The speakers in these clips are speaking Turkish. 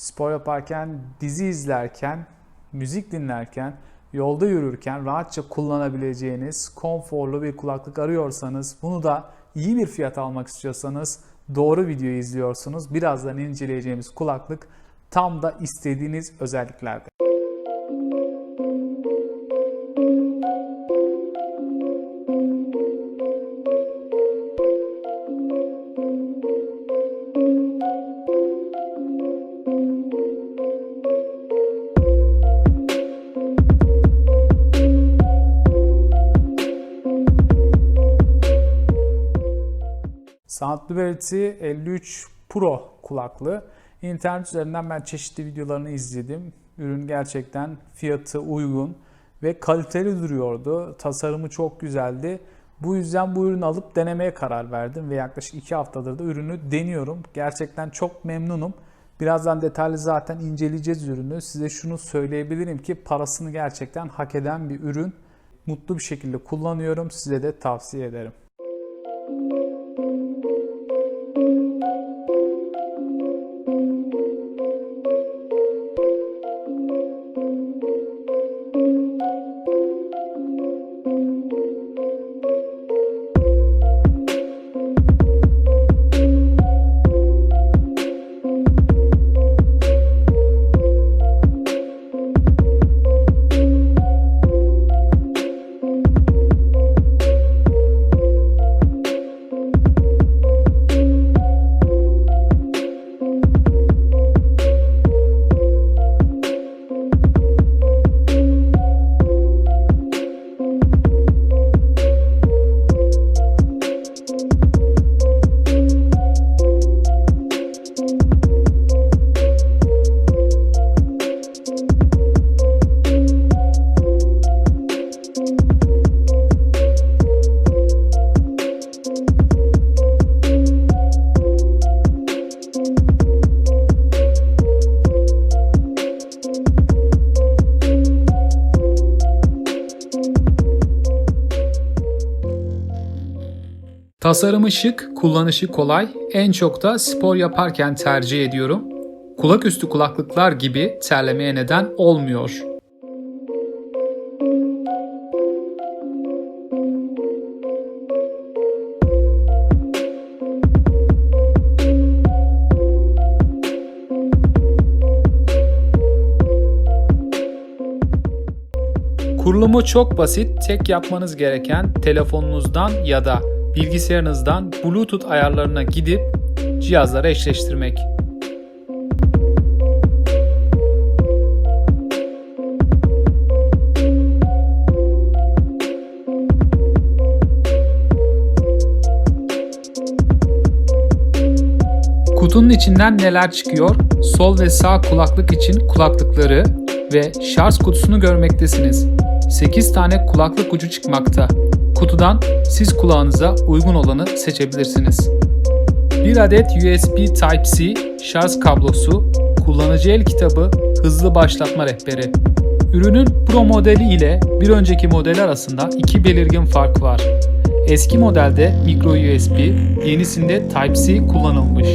spor yaparken, dizi izlerken, müzik dinlerken, yolda yürürken rahatça kullanabileceğiniz konforlu bir kulaklık arıyorsanız, bunu da iyi bir fiyat almak istiyorsanız doğru videoyu izliyorsunuz. Birazdan inceleyeceğimiz kulaklık tam da istediğiniz özelliklerde. Sound Liberty 53 Pro kulaklığı. İnternet üzerinden ben çeşitli videolarını izledim. Ürün gerçekten fiyatı uygun ve kaliteli duruyordu. Tasarımı çok güzeldi. Bu yüzden bu ürünü alıp denemeye karar verdim ve yaklaşık 2 haftadır da ürünü deniyorum. Gerçekten çok memnunum. Birazdan detaylı zaten inceleyeceğiz ürünü. Size şunu söyleyebilirim ki parasını gerçekten hak eden bir ürün. Mutlu bir şekilde kullanıyorum. Size de tavsiye ederim. Tasarımı şık, kullanışı kolay, en çok da spor yaparken tercih ediyorum. Kulaküstü kulaklıklar gibi terlemeye neden olmuyor. Kurulumu çok basit. Tek yapmanız gereken telefonunuzdan ya da bilgisayarınızdan Bluetooth ayarlarına gidip cihazlara eşleştirmek. Kutunun içinden neler çıkıyor? Sol ve sağ kulaklık için kulaklıkları ve şarj kutusunu görmektesiniz. 8 tane kulaklık ucu çıkmakta. Kutudan siz kulağınıza uygun olanı seçebilirsiniz. Bir adet USB Type-C şarj kablosu, kullanıcı el kitabı, hızlı başlatma rehberi. Ürünün Pro modeli ile bir önceki model arasında iki belirgin fark var. Eski modelde micro USB, yenisinde Type-C kullanılmış.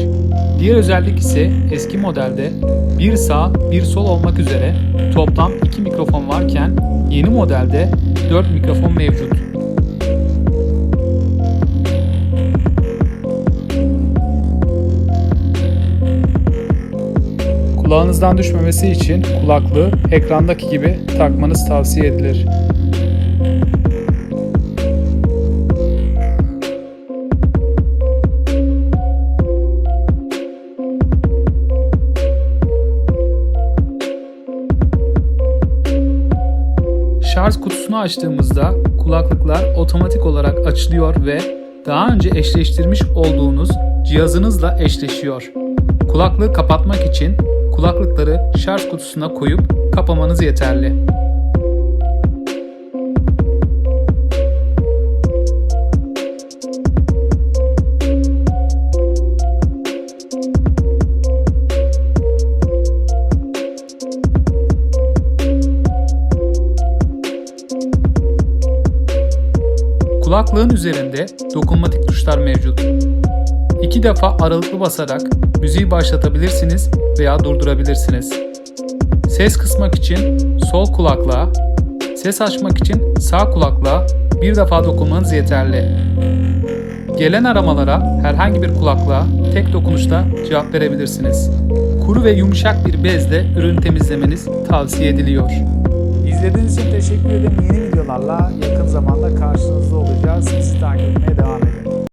Diğer özellik ise eski modelde bir sağ bir sol olmak üzere toplam iki mikrofon varken yeni modelde 4 mikrofon mevcut. Kulağınızdan düşmemesi için kulaklığı ekrandaki gibi takmanız tavsiye edilir. Şarj kutusunu açtığımızda kulaklıklar otomatik olarak açılıyor ve daha önce eşleştirmiş olduğunuz cihazınızla eşleşiyor. Kulaklığı kapatmak için kulaklıkları şarj kutusuna koyup kapamanız yeterli. Kulaklığın üzerinde dokunmatik tuşlar mevcut. İki defa aralıklı basarak müziği başlatabilirsiniz veya durdurabilirsiniz. Ses kısmak için sol kulaklığa, ses açmak için sağ kulaklığa bir defa dokunmanız yeterli. Gelen aramalara herhangi bir kulaklığa tek dokunuşla cevap verebilirsiniz. Kuru ve yumuşak bir bezle ürün temizlemeniz tavsiye ediliyor. İzlediğiniz için teşekkür ederim. Yeni videolarla yakın zamanda karşınızda olacağız. Bizi takip etmeye devam edin.